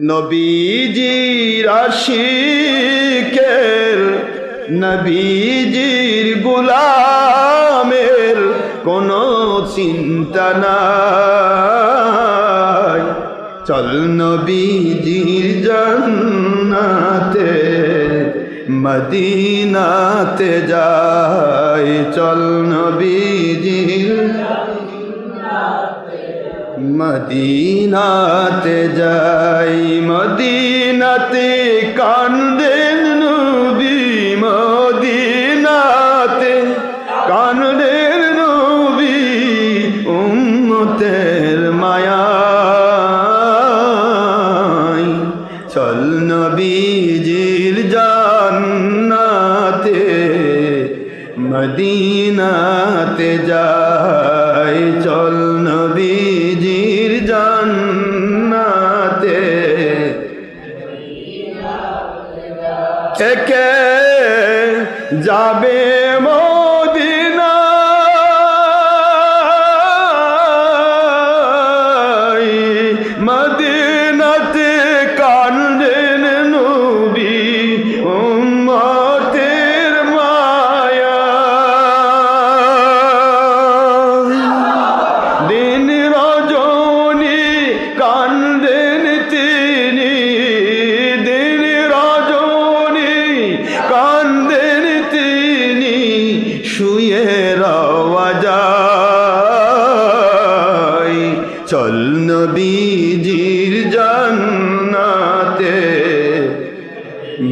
নবীজির আশিকের নবীজির গুলামের কোনো চিন্তা নাই। চল নবীজির জান্নাতে মদিনাতে যাই। চল নবীজির মদিনাতে যাই। মদিনাতে কান্দেন নবী, মদিনাতে কান্দেন নবী, উম্মতের মায়ায়। চল নবীজির জান্নাতে, মদিনাতে যাই। কে কে যাবে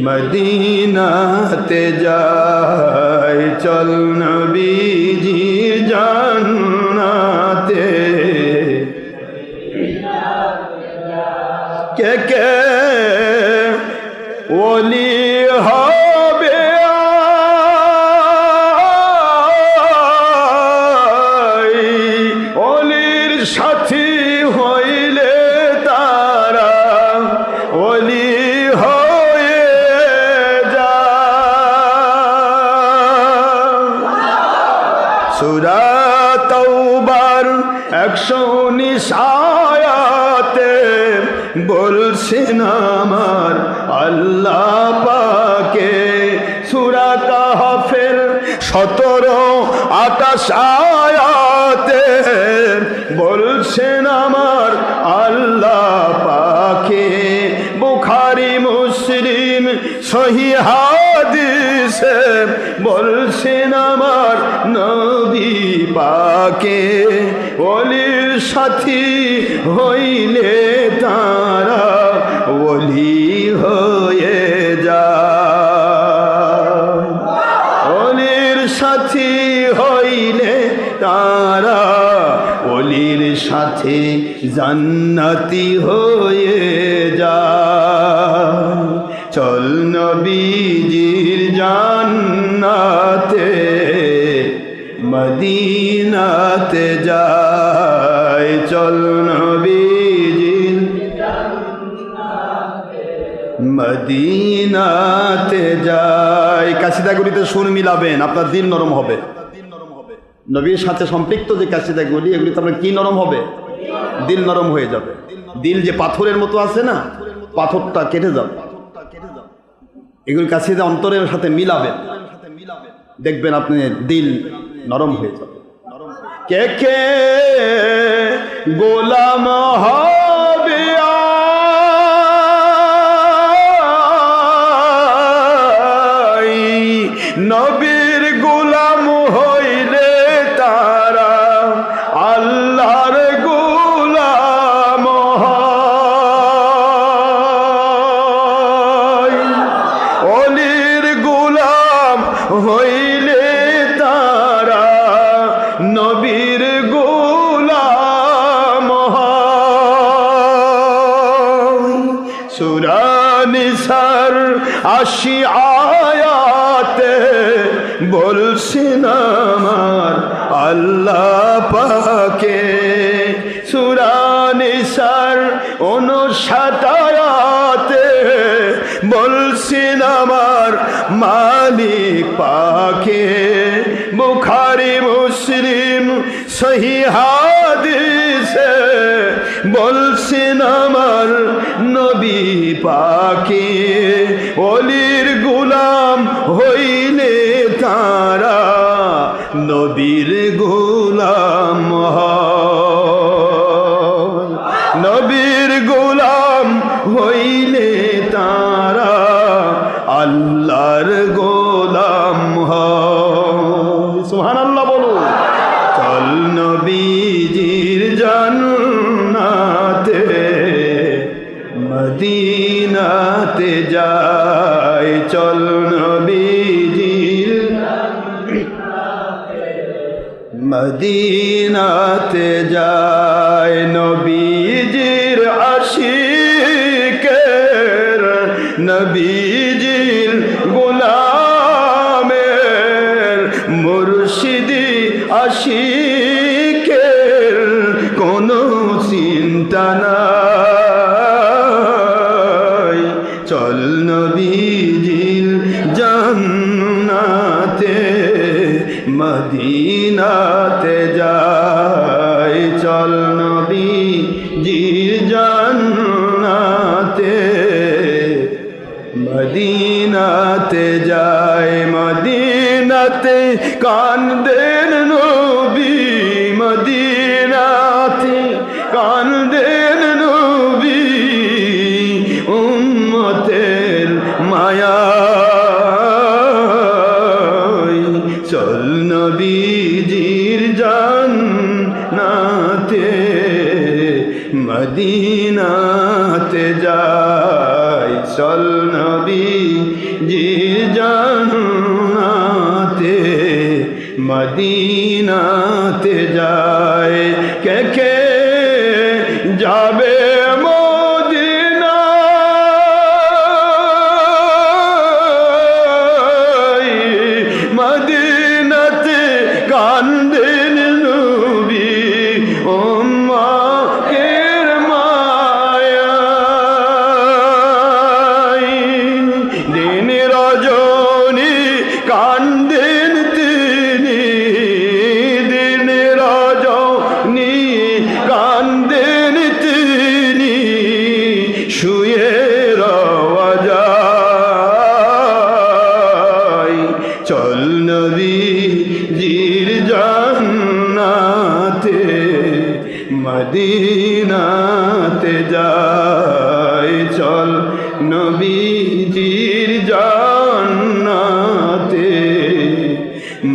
মদিনাতে যাই চল নবীজি জান্নাতে। কে কে? ওলি নিশায়াতে বলছেন আমার আল্লাহ পাকে সুরা কাহাফের সতেরো আকাশ আয়াতে বলছেন আমার আল্লাহ পাকে। বুখারি, মুসলিম সহি হাদিসে বলছেন আমার নবী পাকে। অলির সাথী হইলে তারা অলি হয়ে যায়। অলির সাথী হইলে তারা অলির সাথে জান্নাতি হয়ে যায়। চল নবীজির জান্নাতে, মদিনাতে যায় চল নবীজির মদিনাতে যায় কাশিদাগুলিতে সুর মিলাবেন, আপনার দিন নরম হবে। নবীর সাথে সম্পৃক্ত যে কাশিদাগুলি এগুলিতে আপনার কি নরম হবে? দিল নরম হয়ে যাবে। দিল যে পাথরের মতো আছে না, পাথরটা কেটে যাবে। এগুলি কাশিদা অন্তরের সাথে মিলাবেন। দেখবেন আপনি দিল নরম হয়ে যাবে। কে কে গোলাম হবে সুরানিসার আশি আয়াতে বলছেন আমার আল্লাহ পাকে। সুরানিসার অনুসাতায়াতে বলছেন আমার মালিক পাকে। বুখারি, মুসলিম সহি হাদিসে বলছেন আমার নবী পাকে ওলি যায় চল নবীজির মদিনাতে যায় নবীজির আশিকের নবীজির গোলামের মুর্শিদি আশিক নবীজির জান্নাতে মদিনাতে যাই। চল নবীজির জান্নাতে মদিনাতে যাই। মদিনাতে কান্দেন যে জানাতে মদিনাতে যা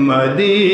My Muhammadi